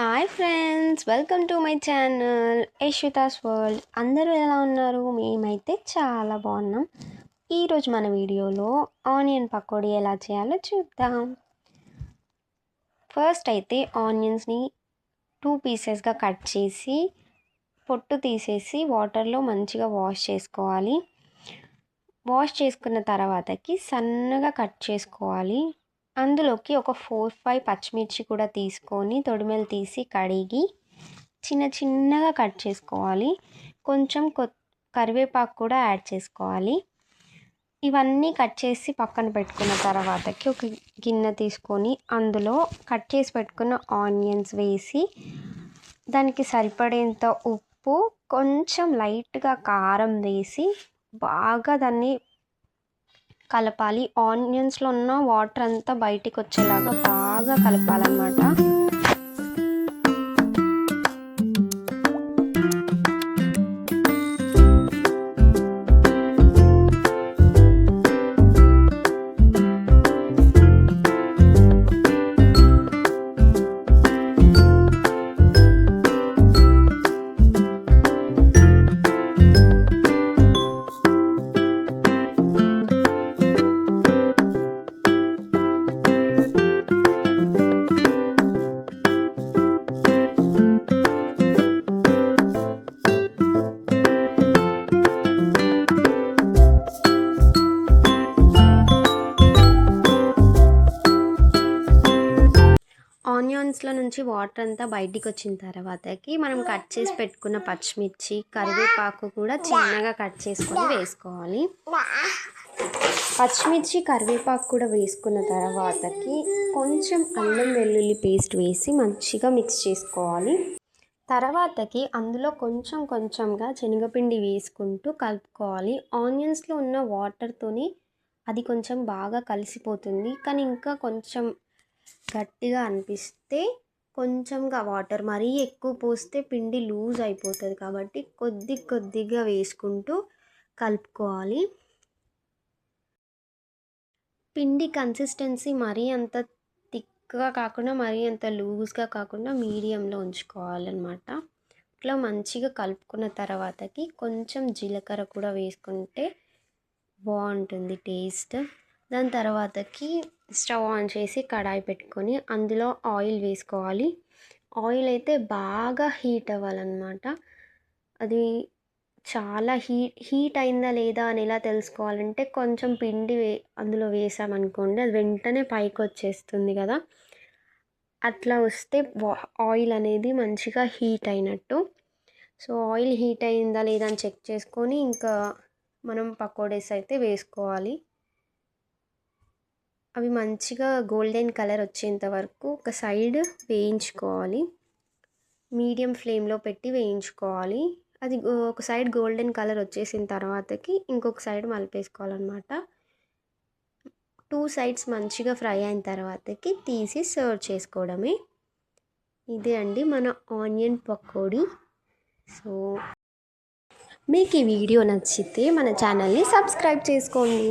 Hi friends welcome to my channel Yashvitha's world అందరూ ఎలా ఉన్నారు? మేమైతే చాలా బాగున్నాం. ఈరోజు మన వీడియోలో ఆనియన్ పకోడీ ఎలా చేయాలో చూద్దాం. ఫస్ట్ అయితే ఆనియన్స్ని టూ పీసెస్గా కట్ చేసి పొట్టు తీసేసి వాటర్లో మంచిగా వాష్ చేసుకోవాలి. వాష్ చేసుకున్న తర్వాతకి సన్నగా కట్ చేసుకోవాలి. అందులోకి ఒక ఫోర్ ఫైవ్ పచ్చిమిర్చి కూడా తీసుకొని తొడిమెలు తీసి కడిగి చిన్న చిన్నగా కట్ చేసుకోవాలి. కొంచెం కరివేపాకు కూడా యాడ్ చేసుకోవాలి. ఇవన్నీ కట్ చేసి పక్కన పెట్టుకున్న తర్వాతకి ఒక గిన్నె తీసుకొని అందులో కట్ చేసి పెట్టుకున్న ఆనియన్స్ వేసి దానికి సరిపడేంత ఉప్పు కొంచెం లైట్గా కారం వేసి బాగా దాన్ని కలపాలి. ఆనియన్స్లో ఉన్న వాటర్ అంతా బయటికి వచ్చేలాగా బాగా కలపాలన్నమాట. ఆనియన్స్లో నుంచి వాటర్ అంతా బయటికి వచ్చిన తర్వాతకి మనం కట్ చేసి పెట్టుకున్న పచ్చిమిర్చి కరివేపాకు కూడా చిన్నగా కట్ చేసుకొని వేసుకోవాలి. పచ్చిమిర్చి కరివేపాకు కూడా వేసుకున్న తర్వాతకి కొంచెం అల్లం వెల్లుల్లి పేస్ట్ వేసి మంచిగా మిక్స్ చేసుకోవాలి. తర్వాతకి అందులో కొంచెం కొంచెంగా శనగపిండి వేసుకుంటూ కలుపుకోవాలి. ఆనియన్స్లో ఉన్న వాటర్తోని అది కొంచెం బాగా కలిసిపోతుంది. కానీ ఇంకా కొంచెం గట్టిగా అనిపిస్తే కొంచెంగా వాటర్ మరీ ఎక్కువ పోస్తే పిండి లూజ్ అయిపోతుంది కాబట్టి కొద్ది కొద్దిగా వేసుకుంటూ కలుపుకోవాలి. పిండి కన్సిస్టెన్సీ మరీ అంత థిక్గా కాకుండా మరీ అంత లూజ్గా కాకుండా మీడియంలో ఉంచుకోవాలన్నమాట. ఇట్లా మంచిగా కలుపుకున్న తర్వాతకి కొంచెం జీలకర్ర కూడా వేసుకుంటే బాగుంటుంది టేస్ట్. దాని తర్వాతకి స్టవ్ ఆన్ చేసి కడాయి పెట్టుకొని అందులో ఆయిల్ వేసుకోవాలి. ఆయిల్ అయితే బాగా హీట్ అవ్వాలన్నమాట. అది చాలా హీట్ హీట్ అయిందా లేదా అని ఎలా తెలుసుకోవాలంటే కొంచెం పిండి వే అందులో వేసామనుకోండి అది వెంటనే పైకి వచ్చేస్తుంది కదా. అట్లా వస్తే ఆయిల్ అనేది మంచిగా హీట్ అయినట్టు. సో ఆయిల్ హీట్ అయిందా లేదా అని చెక్ చేసుకొని ఇంకా మనం పకోడీస్ అయితే వేసుకోవాలి. అవి మంచిగా గోల్డెన్ కలర్ వచ్చేంత వరకు ఒక సైడ్ వేయించుకోవాలి. మీడియం ఫ్లేమ్లో పెట్టి వేయించుకోవాలి. అది ఒక సైడ్ గోల్డెన్ కలర్ వచ్చేసిన తర్వాతకి ఇంకొక సైడ్ మలిపేసుకోవాలన్నమాట. టూ సైడ్స్ మంచిగా ఫ్రై అయిన తర్వాతకి తీసి సర్వ్ చేసుకోవడమే. ఇదే అండి మన ఆనియన్ పకోడీ. సో మీకు ఈ వీడియో నచ్చితే మన ఛానల్ని సబ్స్క్రైబ్ చేసుకోండి.